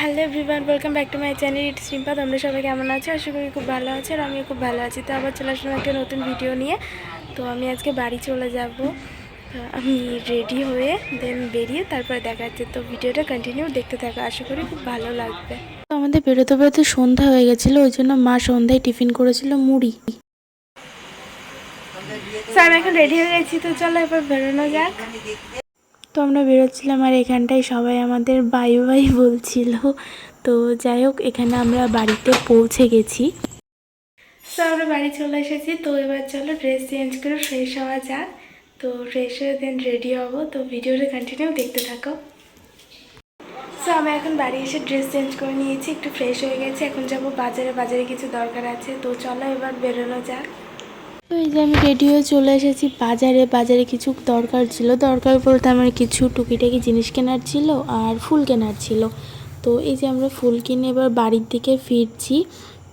Hello everyone welcome back to my channel eat simple তোমরা সবাই কেমন আছো? আশা করি খুব ভালো আছো আর আমিও খুব ভালো আছি। তো আবার চলে আসলাম একটা নতুন ভিডিও নিয়ে। তো আমি আজকে বাড়ি চলে যাব। আমি রেডি হয়ে দেন বেরিয়ে তারপরে দেখা যাচ্ছে তো ভিডিওটা কন্টিনিউ দেখতে থাকো আশা করি খুব ভালো লাগবে। তো আমাদের বেরোতে বেরোতে সন্ধ্যা হয়ে গেছিল ওই জন্য মা সন্ধ্যায় টিফিন করেছিল মুড়ি। তো আমি এখন রেডি হয়ে গেছি তো চলো এবার বেরোনো যাক। তো আমরা বেরোচ্ছিলাম আর এখানটায় সবাই আমাদের বাই বাই বলছিল। তো যাই হোক, এখানে আমরা বাড়িতে পৌঁছে গেছি। তো আমরা বাড়ি চলে এসেছি। তো এবার চলো ড্রেস চেঞ্জ করে ফ্রেশ হওয়া যাক। তো ফ্রেশ হয়ে দেন রেডি হব। তো ভিডিওটা কন্টিনিউ দেখতে থাকো। তো আমি এখন বাড়ি এসে ড্রেস চেঞ্জ করে নিয়েছি। একটু ফ্রেশ হয়ে গেছি। এখন যাব বাজারে। বাজারে কিছু দরকার আছে। তো চলো এবার বেরোনো যাক। তো এই যে আমি রেডি হয়ে চলে এসেছি। বাজারে বাজারে কিছু দরকার ছিল। দরকার বলতে আমার কিছু টুকিটাকি জিনিস কেনার ছিল আর ফুল কেনার ছিল। তো এই যে আমরা ফুল কিনে এবার বাড়ির দিকে ফিরছি।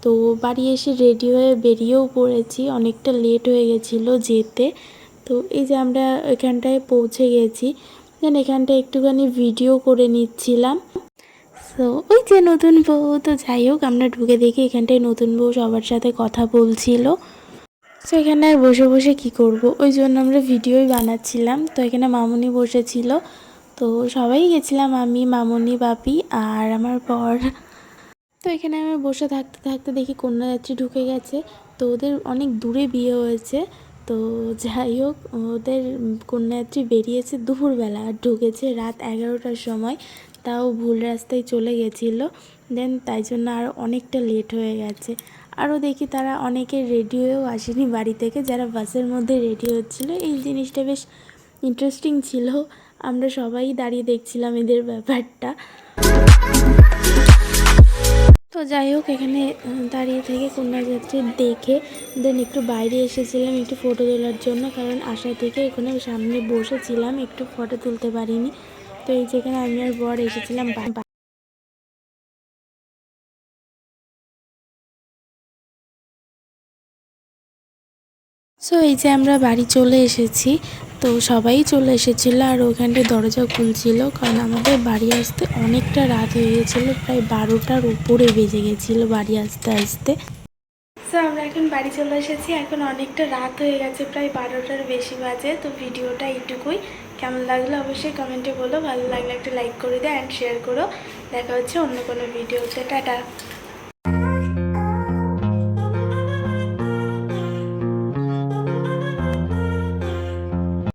তো বাড়ি এসে রেডি হয়ে বেরিয়েও পড়েছি। অনেকটা লেট হয়ে গেছিল যেতে। তো এই যে আমরা এখানটায় পৌঁছে গেছি। দেন এখানটায় একটুখানি ভিডিও করে নিচ্ছিলাম। তো ওই যে নতুন বউ। তো যাই হোক, আমরা ঢুকে দেখি এখানটায় নতুন বউ সবার সাথে কথা বলছিল। তো এখানে আর বসে বসে কি করব? ওই জন্য আমরা ভিডিওই বানাচ্ছিলাম। তো এখানে মামুনি বসেছিল। তো সবাই গেছিলাম আমি, মামুনি, বাপি আর আমার বর। তো এখানে আমি বসে থাকতে থাকতে দেখি কন্যাযাত্রী ঢুকে গেছে। তো ওদের অনেক দূরে বিয়ে হয়েছে। তো যাই হোক, ওদের কন্যাযাত্রী বেরিয়েছে দুপুরবেলা আর ঢুকেছে রাত এগারোটার সময়। তাও ভুল রাস্তায় চলে গেছিল। দেন তাই জন্য আর অনেকটা লেট হয়ে গেছে। আরও দেখি তারা অনেকে রেডি আসেনি বাড়ি থেকে, যারা বাসের মধ্যে রেডি হচ্ছিল। এই জিনিসটা বেশ ইন্টারেস্টিং ছিল। আমরা সবাই দাঁড়িয়ে দেখছিলাম এদের ব্যাপারটা। তো যাই হোক, এখানে দাঁড়িয়ে থেকে কন্যাযাত্রী দেখে দেন একটু বাইরে এসেছিলাম একটু ফটো তোলার জন্য, কারণ আশা থেকে এখানে সামনে বসেছিলাম, একটু ফটো তুলতে পারিনি। তো এই যেখানে আমি আর বর এসেছিলাম সো এই যে আমরা বাড়ি চলে এসেছি, তো সবাই চলে এসেছিল আর ওখানটায় দরজা খুলছিল কারণ আমাদের বাড়ি আসতে অনেকটা রাত হয়ে গেছিল, প্রায় বারোটার উপরে বেজে গেছিল বাড়ি আসতে আসতে। সো আমরা এখন বাড়ি চলে এসেছি, এখন অনেকটা রাত হয়ে গেছে, প্রায় বারোটার বেশি বাজে, তো ভিডিওটা এইটুকুই। কেমন লাগল অবশ্যই কমেন্টে বলো, ভালো লাগলে একটা লাইক করে দিও অ্যান্ড শেয়ার করো। দেখা হচ্ছে অন্য কোনো ভিডিওতে, টাটা।